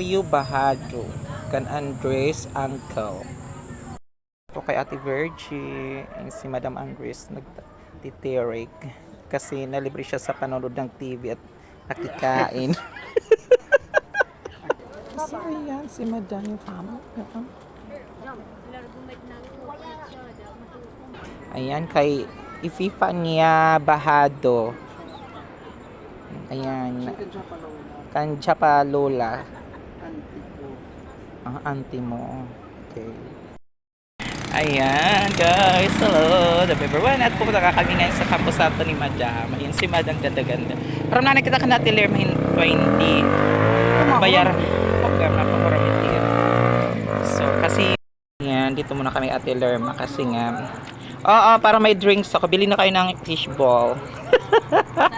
Rio Bahado, kan Andres Uncle. Ito kay Ate Virgie, yung si Madam Andres nagtitirik kasi nalibre siya sa panonood ng TV at nakikain. so, ayan, si Madam yung family. Ayan, kay Ififania Bahado. Ayan, Kanja pa Lola. Ang auntie mo. Okay. Ayan, guys. Hello. The paper one. At pupunta ka kami ngayon sa Camposato ni Madam. Ayan si Madam ganda-ganda. Parang nanay kita ka natin lermahin 20. Bayar. Huwag ka mapaparamit So, kasi yan, dito muna kami ate Lerma kasi nga Oo, para may drinks ako. Bili na kayo ng fishball.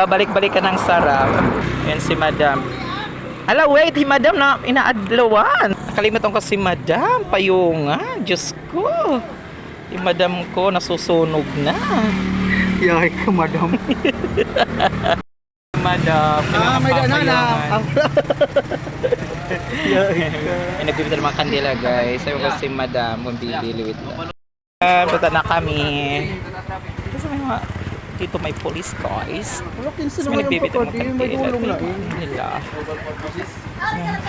Babalik-balik ka ng sarap. Yan si Madam. Ala, wait, si Madam na inaadlawan. Nakalimutan ko si Madam. Payunga. Diyos ko. Yung Madam ko nasusunog na. Yay ka, madam. Madam. Ah, may dana na. May nagbibita ng mga kandila guys. Sabi ko si Madam kung bibili with that. Punta na kami. Kasi may mga dito may police guys. Tapos may kapatid, may kandila. Nila.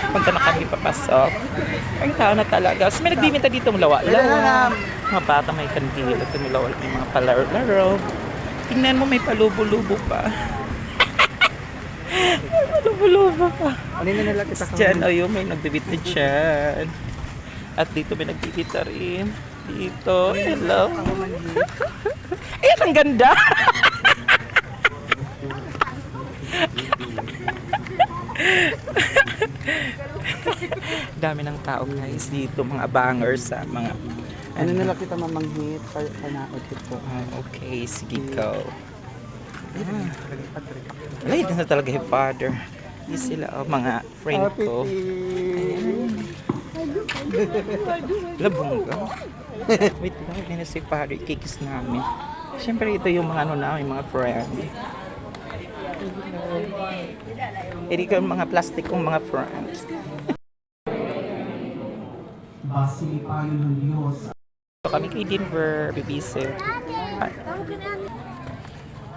Punta na kami papasok. Ang tao na talaga. Tapos may nagbibita dito mulawa. Lawa. Mga bata may kandila. Tumulawa may mga palaro-laro. Tingnan mo may palubo-lubo pa. may palubo-lubo pa. Ano na nila kita Diyan, ayun, may nagbibita dyan. At dito may nagbibita rin. Dito, hello. Ayan, ang ganda. Dami ng tao guys dito, mga bangers sa mga Ano nila kita mamanghit, kaya kanaot ito. Ah, okay, sige go. Ah, ito na talaga yung father. Hindi sila, oh, mga friend ko. Labong ka. Wait lang, hindi na si father, ikikis namin. Siyempre, ito yung mga ano namin, mga friend. Hindi ka mga plastic kong mga friends. Basilipayo ng Diyos. So, kami kay Denver, bibisit.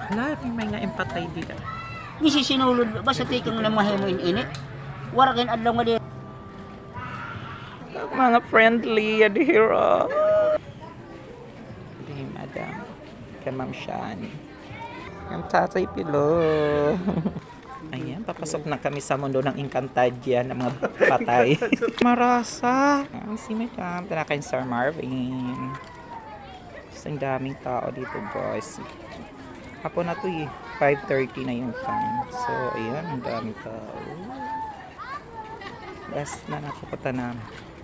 Hala, may mga empatay dito. Ni si sinulod ba sa tikang na mga hemo ini? Wara kayo adlaw nga di. Mga friendly adhero. Hindi, madam. Kay Ma'am Shani. Ang tatay pilo. Ayan, papasok na kami sa mundo ng Encantadia ng mga patay. Marasa. Ang si Madam. Tanakain Sir Marvin. Just ang daming tao dito, guys. Hapon na to eh. 5.30 na yung time. So, ayan, ang daming tao. Best na napupunta namin.